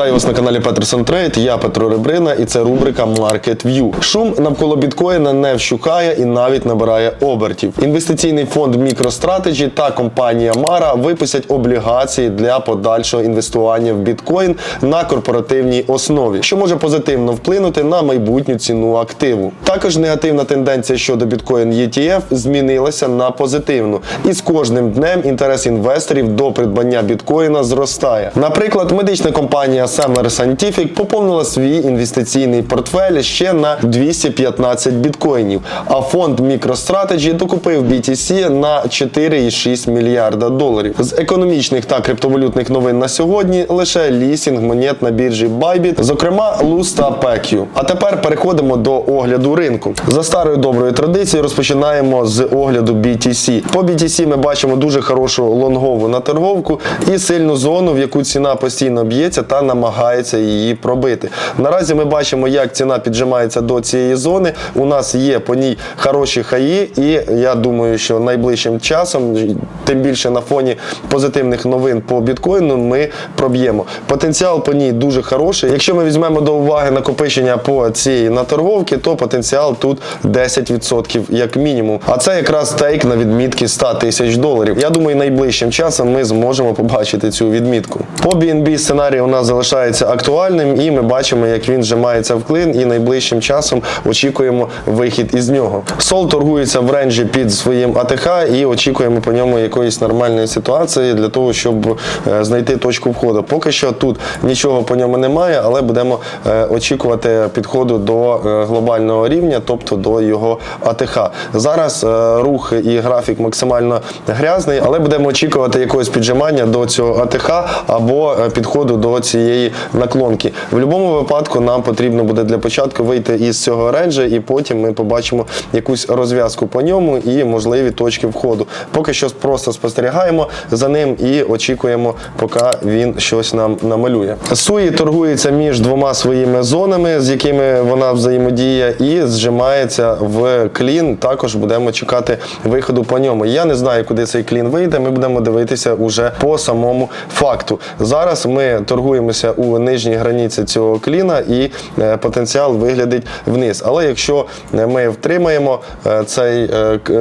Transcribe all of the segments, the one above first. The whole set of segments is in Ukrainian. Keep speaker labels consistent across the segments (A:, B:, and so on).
A: Вітаю вас на каналі Peterson Trade. Я Петро Ребрина і це рубрика Market View. Шум навколо біткоїна не вщухає і навіть набирає обертів. Інвестиційний фонд MicroStrategy та компанія Mara випустять облігації для подальшого інвестування в біткоін на корпоративній основі, що може позитивно вплинути на майбутню ціну активу. Також негативна тенденція щодо біткоін ETF змінилася на позитивну, і з кожним днем інтерес інвесторів до придбання біткоїна зростає. Наприклад, медична компанія Semler Scientific поповнила свій інвестиційний портфель ще на 215 біткоїнів, а фонд MicroStrategy докупив BTC на 4,6 мільярда доларів. З економічних та криптовалютних новин на сьогодні лише лісінг монет на біржі Bybit, зокрема Luz та PEQ. А тепер переходимо до огляду ринку. За старою доброю традицією розпочинаємо з огляду BTC. По BTC ми бачимо дуже хорошу лонгову наторговку і сильну зону, в яку ціна постійно б'ється та намагається її пробити. Наразі ми бачимо, як ціна піджимається до цієї зони. У нас є по ній хороші хаї, і я думаю, що найближчим часом, тим більше на фоні позитивних новин по біткоїну, ми проб'ємо. Потенціал по ній дуже хороший. Якщо ми візьмемо до уваги накопичення по цій наторговці, то потенціал тут 10% як мінімум. А це якраз тейк на відмітки 100 тисяч доларів. Я думаю, найближчим часом ми зможемо побачити цю відмітку. По BNB сценарій у нас залишається актуальним, і ми бачимо, як він зжимається в клин, і найближчим часом очікуємо вихід із нього. Сол торгується в ренджі під своїм АТХ і очікуємо по ньому якоїсь нормальної ситуації для того, щоб е, знайти точку входу. Поки що тут нічого по ньому немає, але будемо е, очікувати підходу до е, глобального рівня, тобто до його АТХ. Зараз рух і графік максимально грязний, але будемо очікувати якогось піджимання до цього АТХ або підходу до цієї наклонки. В будь-якому випадку нам потрібно буде для початку вийти із цього ренджа, і потім ми побачимо якусь розв'язку по ньому і можливі точки входу. Поки що просто спостерігаємо за ним і очікуємо, поки він щось нам намалює. Суї торгується між двома своїми зонами, з якими вона взаємодіє, і зжимається в клін. Також будемо чекати виходу по ньому. Я не знаю, куди цей клін вийде. Ми будемо дивитися уже по самому факту. Зараз ми торгуємося у нижній границі цього кліна, і е, потенціал виглядить вниз. Але якщо е, ми втримаємо е, цей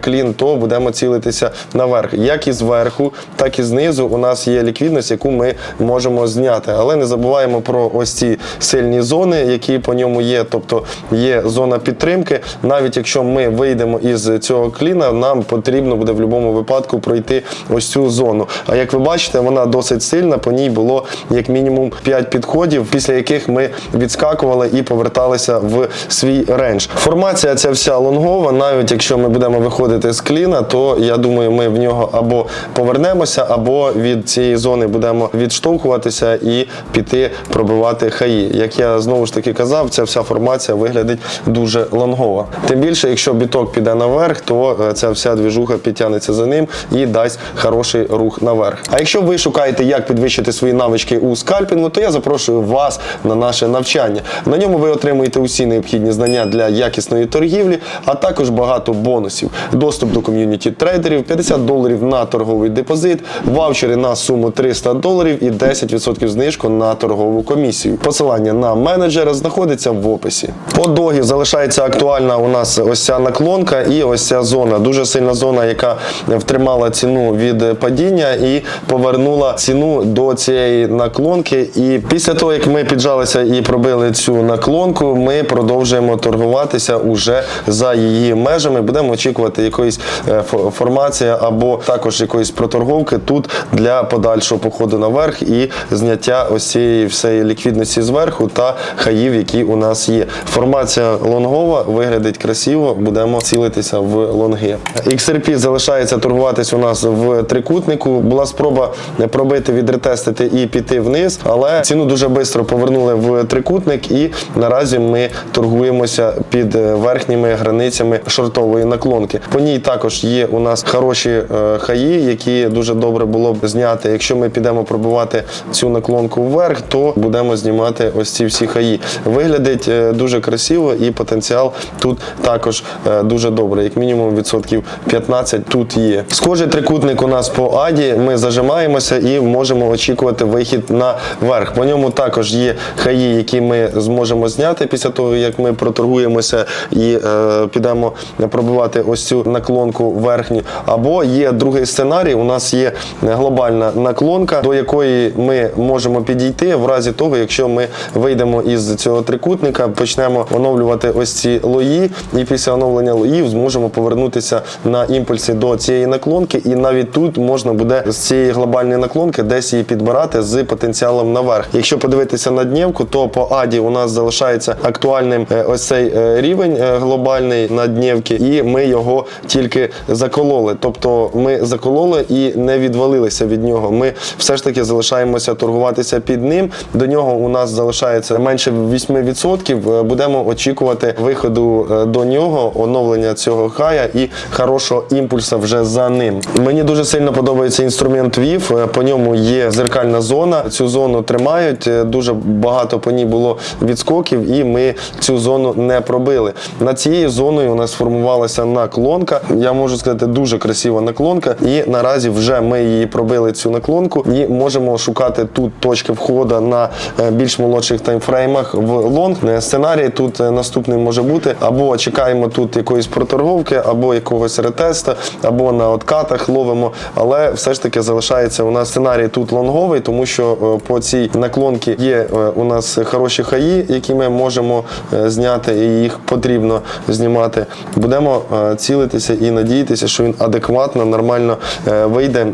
A: клін, то будемо цілитися наверх. Як і зверху, так і знизу у нас є ліквідність, яку ми можемо зняти. Але не забуваємо про ось ці сильні зони, які по ньому є. Тобто є зона підтримки. Навіть якщо ми вийдемо із цього кліна, нам потрібно буде в будь-якому випадку пройти ось цю зону. А як ви бачите, вона досить сильна. По ній було як мінімум 5 підходів, після яких ми відскакували і поверталися в свій рендж. Формація ця вся лонгова. Навіть якщо ми будемо виходити з кліна, то я думаю, ми в нього або повернемося, або від цієї зони будемо відштовхуватися і піти пробивати хаї. Як я знову ж таки казав, ця вся формація виглядить дуже лонгова. Тим більше, якщо біток піде наверх, то е, ця вся двіжуха підтягнеться за ним і дасть хороший рух наверх. А якщо ви шукаєте, як підвищити свої навички у скальпінгу, то я запрошую вас на наше навчання. На ньому ви отримуєте усі необхідні знання для якісної торгівлі, а також багато бонусів: доступ до ком'юніті трейдерів, 50 доларів на торговий депозит, ваучери на суму 300 доларів і 10% знижку на торгову комісію. Посилання на менеджера знаходиться в описі. По догі залишається актуальна у нас ось ця наклонка і ось ця зона. Дуже сильна зона, яка втримала ціну від падіння і повернула ціну до цієї наклонки. І після того, як ми піджалися і пробили цю наклонку, ми продовжуємо торгуватися уже за її межами. Будемо очікувати якоїсь е, формації або також якоїсь проторговки тут для подальшого походу наверх і зняття ось цієї всієї ліквідності зверху та хаїв, які у нас є. Формація лонгова виглядить красиво. Будемо цілитися в лонги. XRP залишається торгуватись у нас в трикутнику. Була спроба пробити, відретестити і піти вниз, але ціну дуже швидко повернули в трикутник, і наразі ми торгуємося під е, верхніми границями шортової наклонки. По ній також є у нас хороші е, хаї, які дуже добре було б зняти. Якщо ми підемо пробувати цю наклонку вверх, то будемо знімати ось ці всі хаї. Виглядить е, дуже красиво і потенціал тут також дуже добрий. Як мінімум відсотків 15 тут є. Схожий трикутник у нас по аді. Ми зажимаємося і можемо очікувати вихід на вверх. По ньому також є хаї, які ми зможемо зняти після того, як ми проторгуємося і е, підемо пробивати ось цю наклонку верхню. Або є другий сценарій. У нас є глобальна наклонка, до якої ми можемо підійти в разі того, якщо ми вийдемо із цього трикутника, почнемо оновлювати ось ці лої, і після оновлення лоїв зможемо повернутися на імпульсі до цієї наклонки. І навіть тут можна буде з цієї глобальної наклонки десь її підбирати з потенціалом наверх. Якщо подивитися на днівку, то по аді у нас залишається актуальним е, ось цей е, рівень е, глобальний на днівки, і ми його тільки закололи. Тобто ми закололи і не відвалилися від нього. Ми все ж таки залишаємося торгуватися під ним. До нього у нас залишається менше 8%. Е, Будемо очікувати виходу до нього, оновлення цього хая і хорошого імпульсу вже за ним. Мені дуже сильно подобається інструмент VIF. По ньому є зеркальна зона. Цю зону тримають. Е, Дуже багато по ній було відскоків, і ми цю зону не пробили. Над цією зоною у нас сформувалася наклонка. Я можу сказати, дуже красива наклонка. І наразі вже ми її пробили цю наклонку і можемо шукати тут точки входу на е, більш молодших таймфреймах в лонг. Е, Сценарій тут наступний може бути або чекаємо тут якоїсь проторговки, або якогось ретеста, або на откатах ловимо. Але все ж таки залишається у нас сценарій тут лонговий, тому що по цій наклонці є е, у нас хороші хаї, які ми можемо е, зняти, і їх потрібно знімати. Будемо е, цілитися і надіятися, що він адекватно, нормально вийде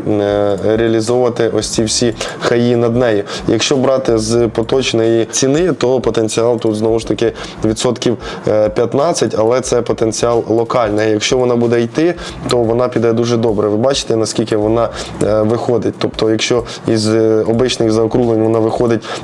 A: реалізовувати ось ці всі хаї над нею. Якщо брати з поточної ціни, то потенціал тут знову ж таки відсотків е, 15, але це потенціал локальний. Якщо вона буде йти, то вона піде дуже добре. Ви бачите, наскільки вона виходить. Тобто, якщо із обичних заокруглень вона виходить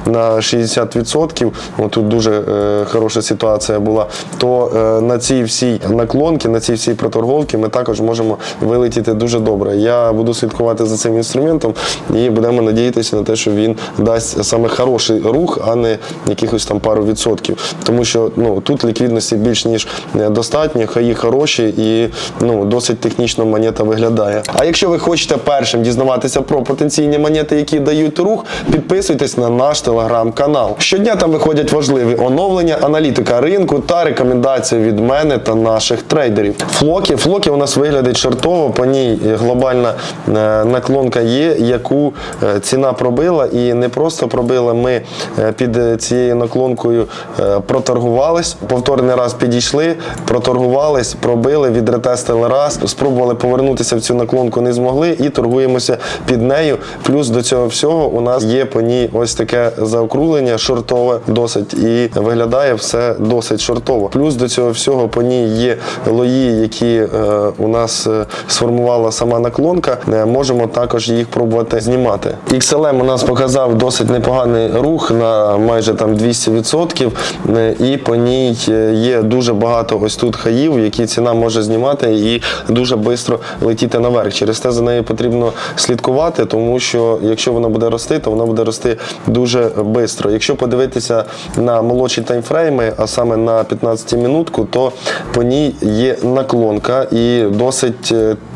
A: на 60%, ну, тут дуже е, хороша ситуація була, то е, на цій всій наклонці, на цій всій проторговці ми також можемо вилетіти дуже добре. Я буду слідкувати за цим інструментом і будемо надіятися на те, що він дасть саме хороший рух, а не якихось там пару відсотків. Тому що ну, тут ліквідності більш ніж е, достатньо, хаї хороші і ну, досить технічно монета виглядає. А якщо ви хочете першим дізнаватися про потенційні монети, які дають рух, підписуйтесь на наш телеграм-канал. Щодня там виходять важливі оновлення, аналітика ринку та рекомендації від мене та наших трейдерів. Флоки, флоки у нас виглядять шартово, по ній глобальна е, наклонка є, яку е, ціна пробила, і не просто пробила. Ми е, під цією наклонкою проторгувались, повторний раз підійшли, проторгувались, пробили, відретестили раз, спробували повернутися в цю наклонку, не змогли і торгуємося під нею. Плюс до цього всього у нас є по ній ось таке заокруглення шортове досить і виглядає все досить шортово. Плюс до цього всього по ній є лої, які е, у нас е, сформувала сама наклонка. Е, можемо також їх пробувати знімати. XLM у нас показав досить непоганий рух на майже там 200%. е, І по ній є дуже багато ось тут хаїв, які ціна може знімати і дуже швидко летіти наверх. Через те за нею потрібно слідкувати, тому що якщо вона буде рости, то вона буде рости дуже швидко. Якщо подивитися на молодші таймфрейми, а саме на 15 минутку, то по ній є наклонка і досить.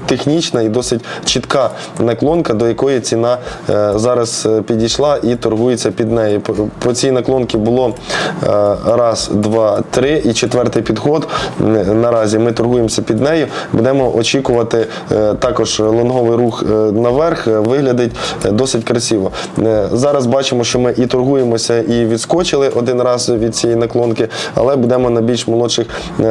A: Технічна і досить чітка наклонка, до якої ціна е, зараз е, підійшла і торгується під нею. По, цій наклонці було е, раз, два, три і четвертий підход. Наразі ми торгуємося під нею. Будемо очікувати також лонговий рух наверх. Виглядить досить красиво. Зараз бачимо, що ми і торгуємося, і відскочили один раз від цієї наклонки, але будемо на більш молодших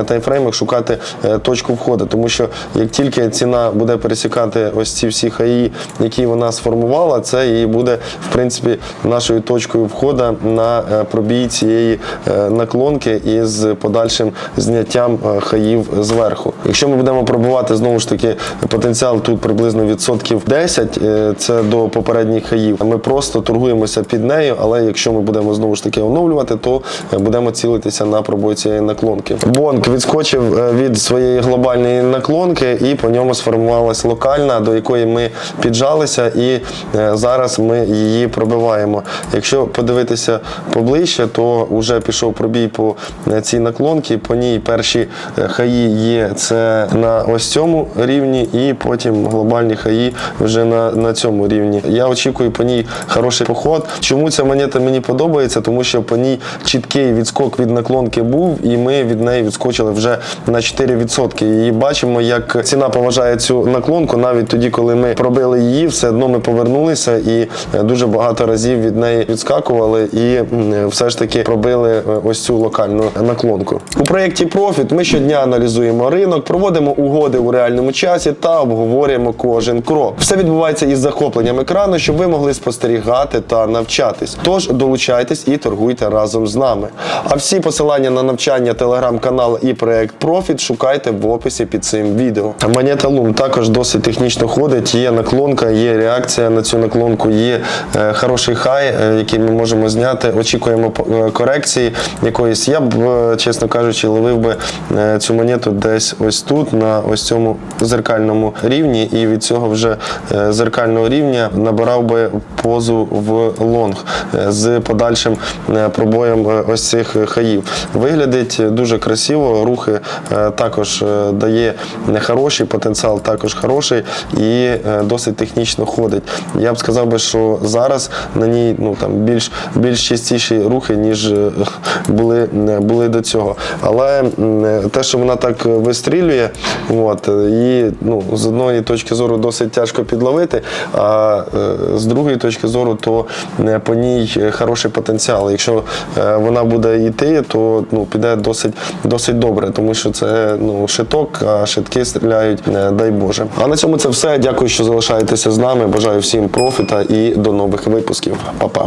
A: таймфреймах шукати точку входу, тому що як тільки ціна буде пересікати ось ці всі хаї, які вона сформувала, це і буде в принципі нашою точкою входу на е, пробій цієї е, наклонки із подальшим зняттям е, хаїв зверху. Якщо ми будемо пробувати знову ж таки потенціал тут приблизно відсотків 10, е, це до попередніх хаїв. Ми просто торгуємося під нею, але якщо ми будемо знову ж таки оновлювати, то будемо цілитися на пробой цієї наклонки. Бонк відскочив від своєї глобальної наклонки і по ньому сформував формувалась локальна, до якої ми піджалися, і е, зараз ми її пробиваємо. Якщо подивитися поближче, то вже пішов пробій по е, цій наклонці. По ній перші е, хаї є це на ось цьому рівні, і потім глобальні хаї вже на, на цьому рівні. Я очікую по ній хороший поход. Чому ця монета мені подобається? Тому що по ній чіткий відскок від наклонки був, і ми від неї відскочили вже на 4%. І бачимо, як ціна поважає цю наклонку. Навіть тоді, коли ми пробили її, все одно ми повернулися і е, дуже багато разів від неї відскакували, і все ж таки пробили е, ось цю локальну наклонку. У проєкті Profit ми щодня аналізуємо ринок, проводимо угоди у реальному часі та обговорюємо кожен крок. Все відбувається із захопленням екрану, щоб ви могли спостерігати та навчатись. Тож долучайтесь і торгуйте разом з нами. А всі посилання на навчання, телеграм-канал і проект Profit шукайте в описі під цим відео. Монета Loom також досить технічно ходить. Є наклонка, є реакція на цю наклонку, є е, хороший хай, е, який ми можемо зняти. Очікуємо е, корекції якоїсь. Я б, чесно кажучи, ловив би цю монету десь ось тут, на ось цьому зеркальному рівні, і від цього вже зеркального рівня набирав би позу в лонг з подальшим пробоєм ось цих хаїв. Виглядить дуже красиво, рухи також дає хороший, потенціал також хороший і е, досить технічно ходить. Я б сказав би, що зараз на ній ну там більш більш частіші рухи, ніж е, були, е, були до цього. Але те, що вона так вистрілює, от, її ну, з одної точки зору досить тяжко підловити, а з другої точки зору, то по ній хороший потенціал. Якщо вона буде йти, то ну, піде досить, досить добре, тому що це ну, шиток, а шитки стріляють, дай Боже. А на цьому це все. Дякую, що залишаєтеся з нами. Бажаю всім профіта і до нових випусків. Па-па.